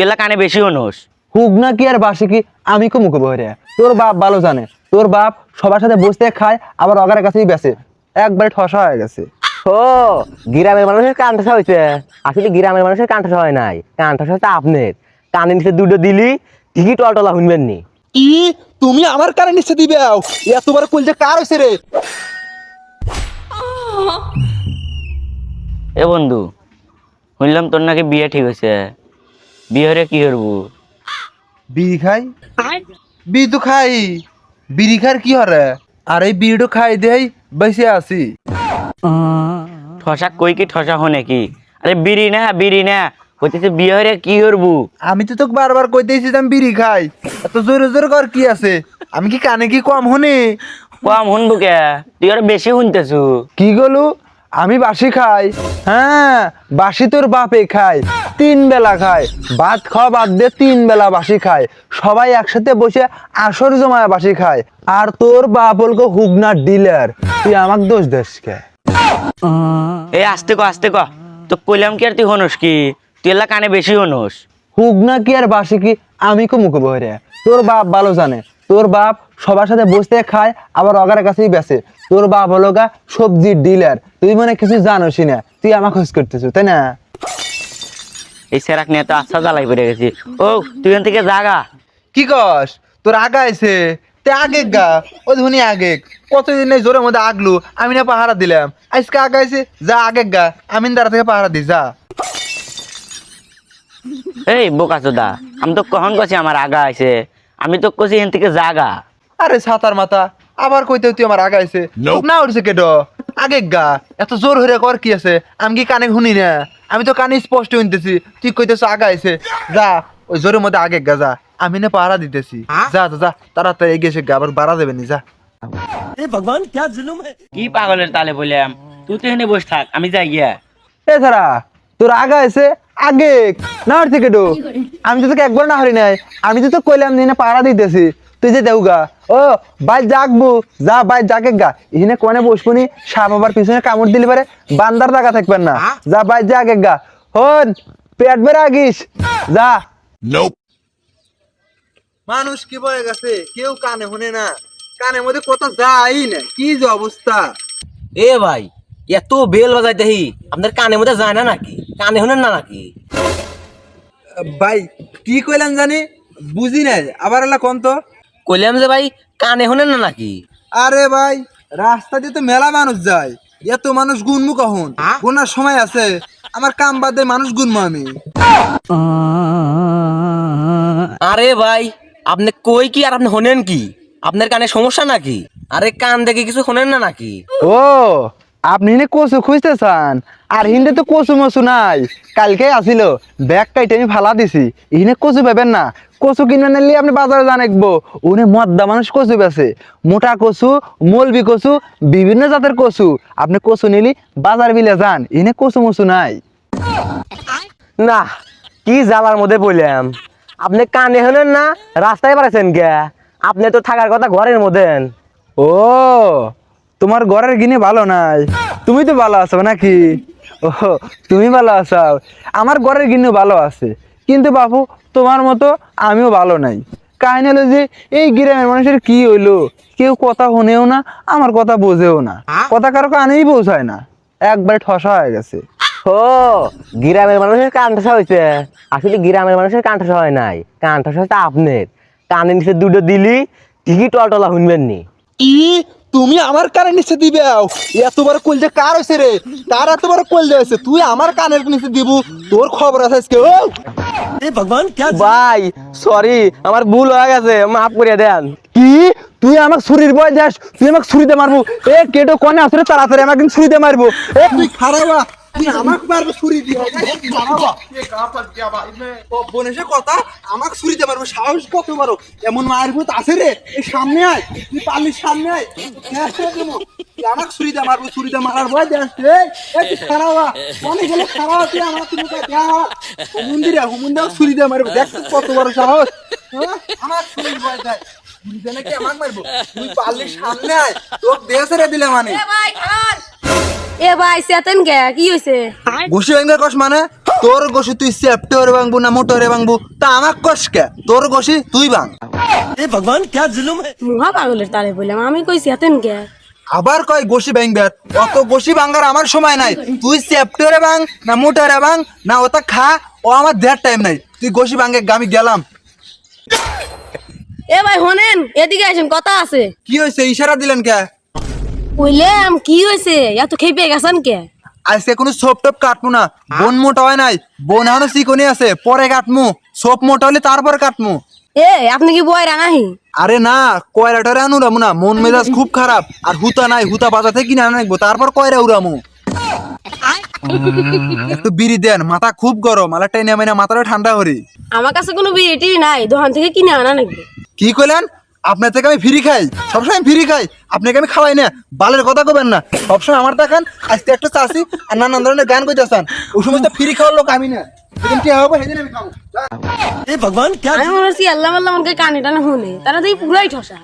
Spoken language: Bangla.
তুই কানে বেশি হনোস? হুক না কি আর বাসি কি? আমি কো মুখে বহরে তোর বাপ ভালো জানে। তোর বাপ সবার সাথে বসতে খায় আবার অগারের কাছেই বেচে। একবারে ঠসা হয়ে গেছে। ও গ্রামের মানুষের কান ঠসা হয়েছে। আসলে গ্রামের মানুষের কান ঠসা হয় নাই। কান ঠসা হচ্ছে আপনার। কানে নিচে দুটো দিলি ঠিকই টলটলা শুনবেন নি। কি তুমি আমার কারে নিচে দিবে এতবার কইলে কার হইছে রে? এ বন্ধু শুনলাম তোর নাকি বিয়ে ঠিক হয়েছে। বিয়ে হরে কি করব? বিড়ি খাই? বিড়ি তো খাই। বিড়ি খার কি হরে? আর এই বিড়িটো খাই দেই বেঁচে আছি। ঠসা কই কি ঠসা হনে কি আরে বিড়ি না বিড়ি না। হইতেছে বিয়ে হরে কি করব? আমি তো তোকে বারবার কইতেছি যে আমি বিড়ি খাই। এত জোরে জোরে কর কি আছে? আমি কি কানে কি কম শুনি কম শুনব কে? তুই আর বেশি শুনতেছু। কি গলু? আমি বাসি খাই। হ্যাঁ বাসি তোর বাপে খায়। তিন বেলা খায়। ভাত খাওয়া বাদ দিয়ে তিন বেলা বাসি খায়। সবাই একসাথে বসে আসর জমায় বাসি খায়। আর তোর বাপ হলকো হুগনার ডিলার। তুই আমাকে দোষ দেশ কে? এই আস্তে ক আস্তে ক। তো কইলাম কি আর তুই হনস কি? তুই এলা কানে বেশি হনোস। হুগনা কি আর বাসি কি? আমি কো মুখে বহরে তোর বাপ ভালো জানে। তোর বাপ সবার সাথে বসতে খায় আবার অগারের কাছেই বেচে। তোর বাপ হলো গা সবজির ডিলার তুই মানে কিছু জানোসই না। তুই আমাকে খোঁজ করতেছ তাই না? এই সেরাক নিয়ে তো আচ্ছা জ্বালাই পড়ে গেছি। ও তুই এখান থেকে জাগা কি কস? তোর আগা আইছে? তে আগে গা? ও ধুনি আগে কতদিন এই জোরের মধ্যে আগলু? আমি না পাহারা দিলাম। আজকে আগা আইছে যা আগে গা। আমি দাঁড়া থেকে পাহারা দি যা। এই বোকা চোদা আমি তো কখন কছি আমার আগা আছে আমি তো কছি এখান থেকে জাগা আরে ছাতার মাথা আবার কইতে তুই আমার আগা আইছে না উঠছে কেটো আগে গা এত জোর হইরে কর কি আছে? আমি কি কানে শুনি না? আমি তো কানে স্পষ্ট শুনতেছি। তুই কইতেছ আগা আইছে যা ওই জোরের মধ্যে আগে গা যা। আমি না পাহারা দিতেছি। যা যা, যা তাড়াতাড়ি এগিয়ে এসে গা আবার বাড়া দেবে নি যা। কি পাগলের তালে বললাম? তুই তো এখানে বসে থাক আমি যাই গিয়া। এ ছাড়া তোর আগা আছে? আগে। না উঠছে কেটো আমি তো তোকে একবার না হারি নাই। আমি তো তো কইলাম না পাহারা দিতেছি। তুই যে দেউগা ও বাই জাগবো যা বাই জাগে গা এখানে কোনে বসবনি সাপ আবার পিছনে কামড় দিলে পারে বান্দার জায়গা থাকবেন না। যা বাই জাগে গা হন পেট বেড়ে আগিস। যা। মানুষ কি বয়ে গেছে? কেউ কানে শুনে না। কানের মধ্যে কত যাই না। কি যে অবস্থা? এ ভাই এত বেল বাজাই দেখি আপনার কানের মধ্যে যায় না নাকি? কানে শুনেন না নাকি? ভাই কি কইলাম জানি? বুঝি নাই আবার এলা কোন তো? কইলাম যে ভাই কানে শুনেন না নাকি? আরে ভাই রাস্তা দিয়ে তো মেলা মানুষ যায়। এত মানুষ গুনমু কখন? গোনার সময় আছে। আমার কাম বাদে মানুষ গুনমু আমি। আরে ভাই আপনি কই কি আর আপনি শোনেন কি? আপনার কানে সমস্যা নাকি? আরে কান দেখে কিছু শোনেন না নাকি? ও আপনি কচু খুঁজতে চান? আর হিন্দে তো কচু মচু নাই। কালকে আসিল ব্যাগ কাইটে আমি ফালা দিছি। ইহিনে কচু পাবেন না। কচু কিনে নিলে আপনি বাজারে জানাকবো উনি মদ্দা মানুষ কচু বেছে মোটা কচু মলবি কচু বিভিন্ন জাতের কচু। আপনি কচু নিলি বাজার বিলে যান। ইহিনে কচু মচু নাই। না কি জ্বালার মধ্যে বললাম আপনি কানে হলেন না রাস্তায় পারেছেন গে আপনি তো থাকার কথা ঘরের মধ্যে ও তোমার ঘরের গিনে ভালো নাই। তুমি তো ভালো আছো নাকি? ও তুমি ভালো আছো। আমার ঘরের গিনে ভালো আছে। কিন্তু বাবু তোমার মতো আমিও ভালো নাই। কাহিনী হলো যে এই গ্রামের মানুষের কি হইল? কেউ কথা শুনেও না আমার কথা বোঝেও না। কথা কারও কানেই পৌঁছায় না। একবারে ঠসা হয়ে গেছে। ও গ্রামের মানুষের কান ঠসা হয়েছে আসলে গ্রামের মানুষের কান ঠসা হয় নাই। কান ঠসা হচ্ছে আপনার। কানের নিচে দুটো দিলি ঠিকই টলটলা শুনবেন নি তুমি আমার কানের নিচে দিবে এতবার যে কার হয়েছে রে? তার এতবার যে হয়েছে তুই আমার কানের নিচে দিব তোর খবর আছে আজকে ও। ভাই সরি আমার ভুল হয়ে গেছে মাফ করে দেন। কি? তুই আমাকে ছুরির বয় দেশ তুই আমাকে ছুরিতে মারবো। এ কেটো কনে আসরে তাড়াতাড়ি আমাকে কিন্তু ছুরিতে মারবো। এ তুই খারাপ আমাকে মারবো ছুরি দিয়ে। বনেছে কথা আমাকে ছুরিতে মারবো সাহস কত এমন মায়ের ভূত আছে রে এই সামনে আয় তুই পারলি সামনে আয়। হ্যাঁ, হ্যাঁ, মারার ভয় দেখ রে। খারাপ অনেক গেলে খারাপ তুই আমার তুমি হুমুন্দিরে মারবো দেখ কত বড় সাহস। হ্যাঁ? আমার ছুরির ভয় দেয় আমাকে মারবো? তুই পারলি সামনে আয় তোর দেহ ছেড়ে দিলে মানে ভাই এ ভাই চেতেন গে কি ভেঙে কস মানে? তোর গোসি তুই সেপ্টেওরে ভাঙবো না মোটরে ভাঙবো? তা আমাক কস কে? তোর গোসি তুই ভাঙ। মুহা পাগলের তালে বললাম আমি কইছি হাতেন কে আবার কয় গোসি ভাঙবে? অত গোসি ভাঙার আমার সময় নাই। তুই সেপ্টেওরে ভাঙ না মোটরে ভাঙ না ওটা খা ও আমার দেড় টাইম নাই। তুই গোসি ভাঙে আমি গেলাম। এ ভাই হনেন এদিকে আসেন কথা আছে। কি হয়েছে ইশারা দিলেন কে? কইলাম কি হয়েছে এত খেপে গেছেন কে? আজকে কোনো সোপ টোপ কাটবো না। বোন মোটা হয় নাই। বোন এখনও চিকনি আছে পরে কাটমু। সোপ মোটা হলে তারপর কাটমু। এ আপনি কি বয় রানাহি আরে না কয়রাটারে আনু রামু না। মন মেজাজ খুব খারাপ। আর হুতা নাই হুতা বাজার থেকে কিনে আনব তারপর কয়রা উড়ামু? একটু বিড়ি দেন মাথা খুব গরম। আলা টাইনে মাইনা মাথাটা ঠান্ডা করি। আমার কাছে কোনো বিয়েটি নাই দোকান থেকে কিনে আনা নাকি কি কইলেন? আপনার থেকে আমি ফ্রি খাই সবসময় আমি ফ্রি খাই। আপনাকে আমি খাওয়াই না বালের কথা কবেন না। সবসময় আমার দেখান আজকে একটা চাষি আর নানান ধরনের গান কইতেছেন। ওই সময় ফ্রি খাওয়ার লোক আমি না। ভগবান কি হবে সেদিন আমি খাব। আমি হচ্ছি আল্লাহ আল্লাহ আমাকে কানে টানে হলে তারা তো পুরাই ঠসা।